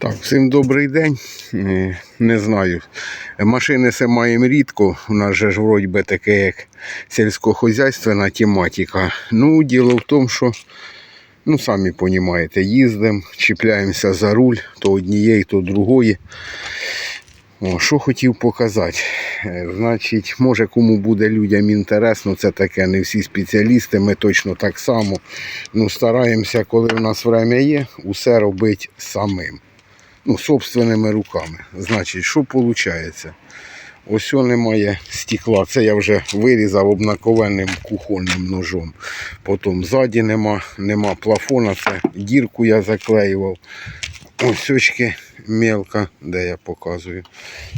Так, всім добрий день. Е, Не знаю. Машини се маємо рідко. У нас же ж вроді би таке як сільськохозяйственна тематика. Ну, діло в тому, що, ну самі розумієте, їздимо, чіпляємося за руль то однієї, то другої. О, що хотів показати. Е, Значить, може кому буде людям інтересно, це таке, не всі спеціалісти, ми точно так само. Ну, стараємося, коли у нас время є, усе робити самим. Ну, собственними руками. Значить, що виходить? Ось немає стекла. Це я вже вирізав обнаковенним кухонним ножом. Потім ззаді нема, нема плафона, це дірку я заклеював. Ось очки мелка, де я показую.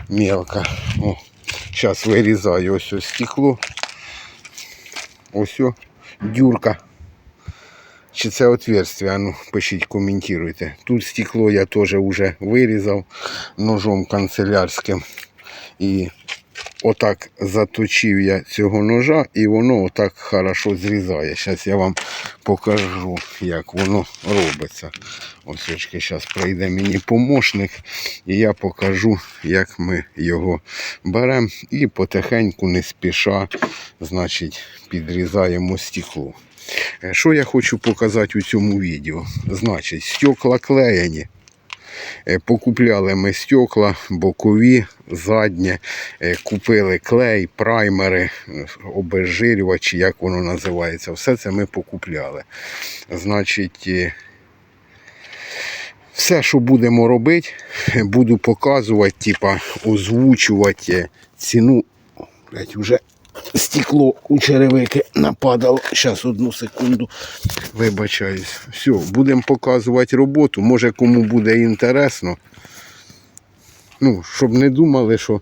Мелка. О, зараз вирізаю ось ось стекло. Ось о, дюрка. Чи це отверстие? Ну, пишіть, коментуйте. Тут стекло я теж вже вирізав ножом канцелярським. І отак заточив я цього ножа, і воно отак хорошо зрізає. Зараз я вам покажу, як воно робиться. Ось очки, зараз прийде мені помощник, і я покажу, як ми його беремо і потихеньку, не спіша, значить, підрізаємо стекло. Е, Що я хочу показати у цьому відео? Значить, стекла клеєні. Е, Покупляли ми стекла, бокові, задні, Е, купили клей, праймери, обезжирювачі, як воно називається. Все це ми покупляли. Значить, е, все, що будемо робити, буду показувати, типа озвучувати ціну. Блять, вже стекло у черевики нападало. Зараз одну секунду. Вибачаюсь. Все, будемо показувати роботу. Може кому буде інтересно. Ну, щоб не думали, що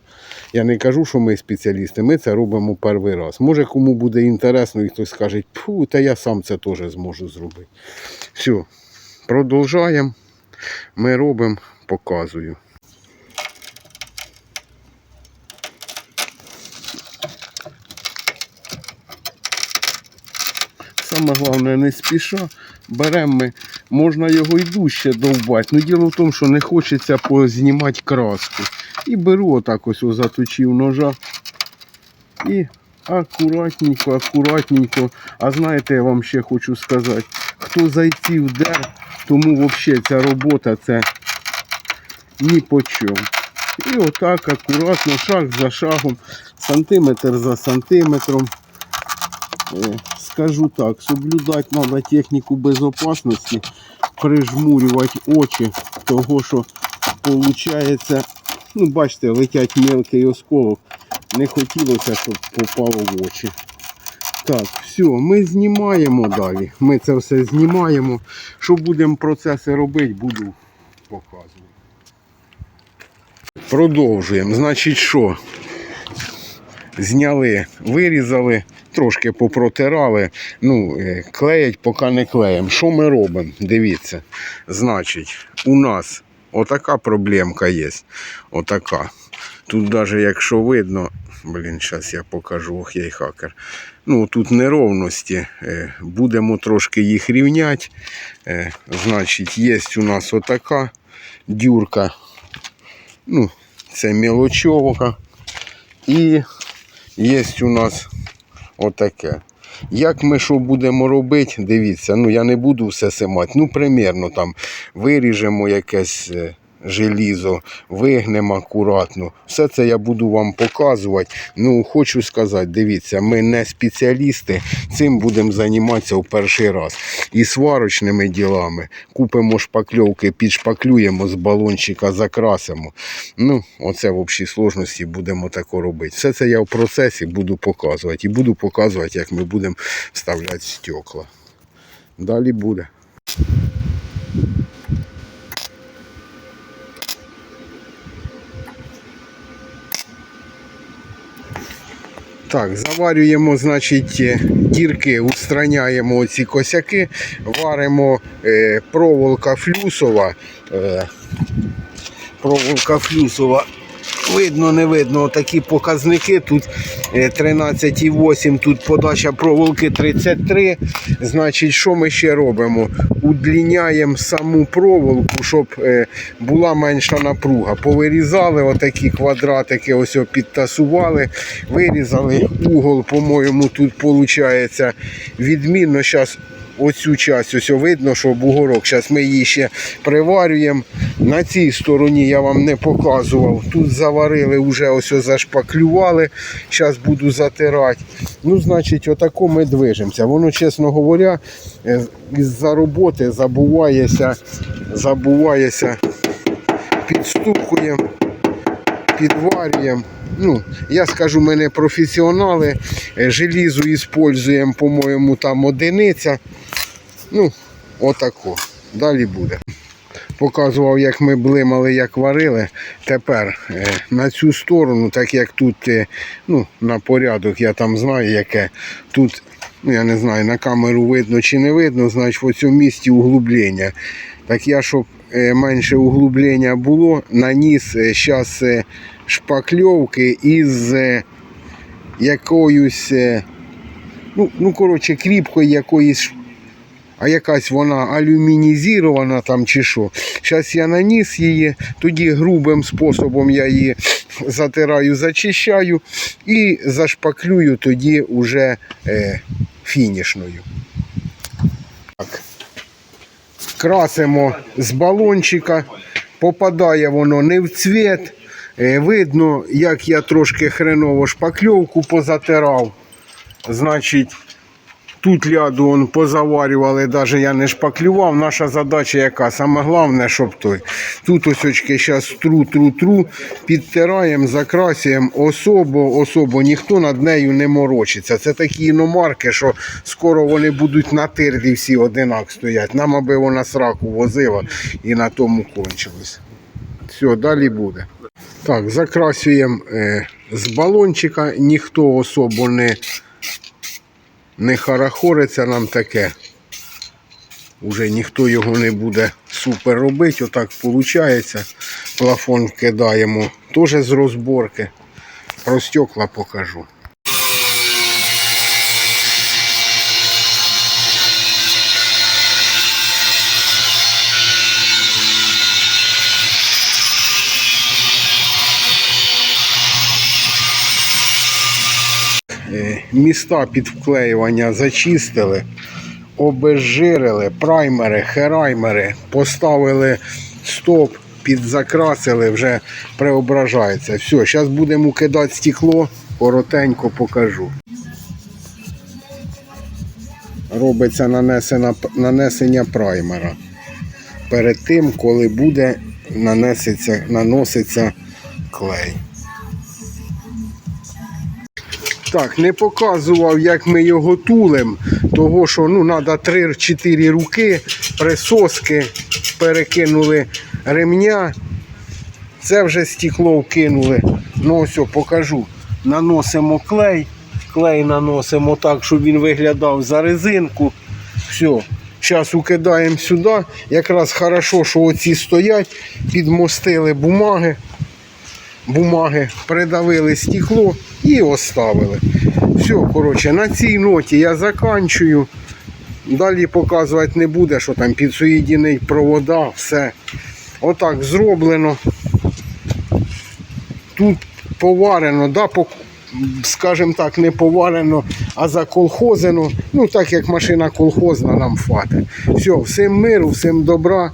я не кажу, що ми спеціалісти, ми це робимо перший раз. Може кому буде інтересно і хтось скаже, фу, та я сам це теж зможу зробити. Все, продовжаємо. Ми робимо, показую. Саме головне не спіша. Беремо ми, можна його і дужче довбати. Ну діло в тому, що не хочеться познімати краску. І беру отак ось заточив ножа. І акуратненько, акуратненько. А знаєте, я вам ще хочу сказати, хто зайців дер, тому взагалі ця робота це ні по чому. І отак акуратно, шаг за шагом, сантиметр за сантиметром. Скажу так, соблюдати треба техніку безопасності, прижмурювати очі, того що виходить, ну бачите, летять мелкий осколок. Не хотілося, щоб попало в очі. Так, все, ми знімаємо далі. Ми це все знімаємо. Що будемо процеси робити, буду показувати. Продовжуємо. Значить, що? Зняли, вирізали, трошки попротирали. Ну, е, клеять, поки не клеїмо. Що ми робимо? Дивіться. Значить, у нас отака проблемка є. Отака. Тут навіть якщо видно, блін, зараз я покажу, ох, я й хакер. Ну, тут неровності. е, Будемо трошки їх рівняти. Е, Значить, є у нас отака дюрка. Ну, це мелочовка. І є у нас отаке. Як ми що будемо робити, дивіться, ну я не буду все симати. Ну, примірно там виріжемо якесь е, желізо, вигнемо акуратно. Все це я буду вам показувати. Ну, хочу сказати, дивіться, ми не спеціалісти, цим будемо займатися в перший раз. І сварочними ділами купимо шпакльовки, підшпаклюємо з балончика, закрасимо. Ну, оце в общій сложності будемо тако робити. Все це я в процесі буду показувати. І буду показувати, як ми будемо вставляти стекла. Далі буде. Так, заварюємо, значить, е, дірки, устраняємо оці косяки, варимо е, проволока флюсова. Е, проволока флюсова Видно, не видно. Отакі показники. Тут е, 13,8, тут подача проволоки 33. Значить, що ми ще робимо? Удліняємо саму проволоку, щоб е, була менша напруга. Повирізали отакі квадратики, ось підтасували, вирізали угол, по-моєму, тут виходить відмінно. Зараз оцю часть ось видно, що бугорок. Зараз ми її ще приварюємо. На цій стороні я вам не показував. Тут заварили, вже ось зашпаклювали. Зараз буду затирати. Ну, значить, отако ми движемося. Воно, чесно говоря, е, із-за роботи забувається, забувається, підстукуємо, підварюємо. Ну, я скажу, ми не професіонали. Е, Желізо використовуємо, по-моєму, там одиниця. Ну, отако. Далі буде. Показував, як ми блимали, як варили. Тепер е, на цю сторону, так як тут е, ну, на порядок, я там знаю, яке. Тут, я не знаю, на камеру видно чи не видно, значить в цьому місці углублення. Так я, щоб е, менше углублення було, наніс зараз шпакльовки із е, якоюсь, е, ну, ну коротше, кріпкою якоїсь а якась вона алюмінізована там чи що. Зараз я наніс її, тоді грубим способом я її затираю, зачищаю і зашпаклюю тоді уже е, фінішною. Так. Красимо з балончика, попадає воно не в цвіт. Е, видно, як я трошки хреново шпакльовку позатирав. Значить, Тут ляду он позаварювали, навіть я не шпаклював. Наша задача яка? Саме головне, щоб той. Тут ось очки зараз тру, тру, тру, підтираємо, закрасуємо особо, особо ніхто над нею не морочиться. Це такі іномарки, що скоро вони будуть на тирді всі одинак стоять. Нам аби вона сраку возила і на тому кончилось. Все, далі буде. Так, закрасуємо е, з балончика, ніхто особо не не харахориться нам таке. Уже ніхто його не буде супер робити. Отак виходить. Плафон вкидаємо теж з розборки. Про стекла покажу. Міста під вклеювання зачистили, обезжирили, праймери, хераймери, поставили стоп, підзакрасили, вже преображається. Все, зараз будемо кидати стекло, коротенько покажу. Робиться нанесена, нанесення праймера. Перед тим, коли буде нанесеться, наноситься клей. Так, не показував, як ми його тулим, того що ну, треба 3-4 руки, присоски, перекинули ремня. Це вже стекло вкинули. Ну ось, покажу. Наносимо клей. Клей наносимо так, щоб він виглядав за резинку. Все. Зараз укидаємо сюди. Якраз хорошо, що оці стоять, підмостили бумаги бумаги, придавили стекло і оставили. Все, коротше, на цій ноті я заканчую. Далі показувати не буде, що там підсоєдіний провода, все. Отак зроблено. Тут поварено, да, по, скажімо так, не поварено, а заколхозено. Ну, так як машина колхозна нам хватить. Все, всім миру, всім добра.